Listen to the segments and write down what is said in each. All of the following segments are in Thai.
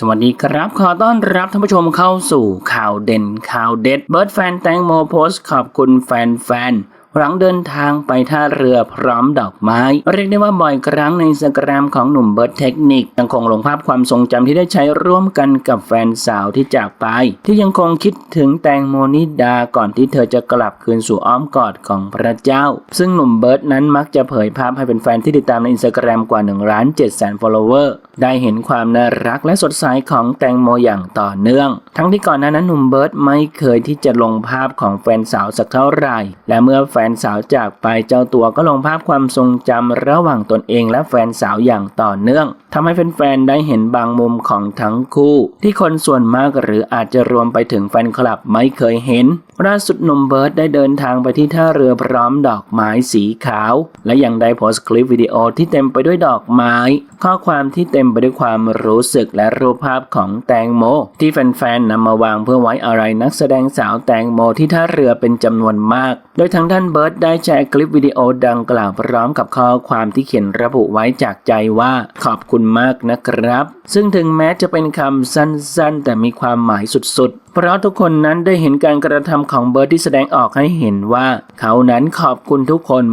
สวัสดีครับขอต้อนรับท่านผู้ชมเข้าสู่ข่าวเด่นข่าวเด็ดเบิร์ดแฟนแตงโมโพสต์ขอบคุณแฟนๆ หลังเดินทางไปท่าเรือพร้อมดอกไม้ เรียกได้ว่าบ่อยครั้งในสกรามของหนุ่มเบิร์ดเทคนิคยังคงลงภาพความทรงจำที่ได้ใช้ร่วมกันกับแฟนสาวที่จากไป ที่ยังคงคิดถึงแตงโมนิดาก่อนที่เธอจะกลับคืนสู่อ้อมกอดของพระเจ้า ซึ่งหนุ่มเบิร์ดนั้นมักจะเผยภาพให้เป็นแฟนที่ติดตามในอินสตาแกรมกว่า1ล้าน7แสน follower ได้เห็นความน่ารักและสดใสของแตงโมอย่างต่อเนื่อง ทั้งที่ก่อนหน้านั้นหนุ่มเบิร์ดไม่เคยที่จะลงภาพของแฟนสาวสักเท่าไหร่ และเมื่อแฟนสาวจากไปเจ้าตัวก็ลงภาพความทรงจำระหว่างตนเองและแฟนสาวอย่างต่อเนื่องทำให้แฟนๆได้เห็นบางมุมของทั้งคู่ ที่คนส่วนมากหรืออาจจะรวมไปถึงแฟนคลับไม่เคยเห็นล่าสุดหนุ่มเบิร์ดได้เดินทางไปที่ท่าเรือพร้อมดอกไม้สีขาว และยังได้โพสต์คลิปวิดีโอที่เต็มไปด้วยดอกไม้ ข้อความที่เต็มไปด้วยความรู้สึกและรูปภาพของแตงโม ที่แฟนๆนำมาวางเพื่อไว้อะไรนักแสดงสาวแตงโมที่ท่าเรือเป็นจำนวนมาก โดยทางด้านเบิร์ดได้แชร์คลิปวิดีโอดังกล่าวพร้อมกับข้อความที่เขียนระบุไว้จากใจว่าขอบคุณมากนะครับ ซึ่งถึงแม้จะเป็นคำสั้นๆ แต่มีความหมายสุดๆ เพราะทุกคนนั้นได้เห็นการกระทำของเบิร์ดที่แสดงออกให้เห็นว่า เขานั้นขอบคุณทุกคน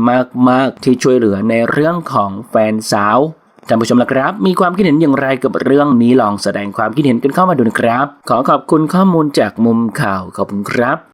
มากๆ ที่ช่วยเหลือในเรื่องของแฟนสาวท่านผู้ชมละครับ มีความคิดเห็นอย่างไรกับเรื่องนี้ลองแสดงความคิดเห็นกันเข้ามาดูนะครับ ขอขอบคุณข้อมูลจากมุมข่าวขอบคุณครับ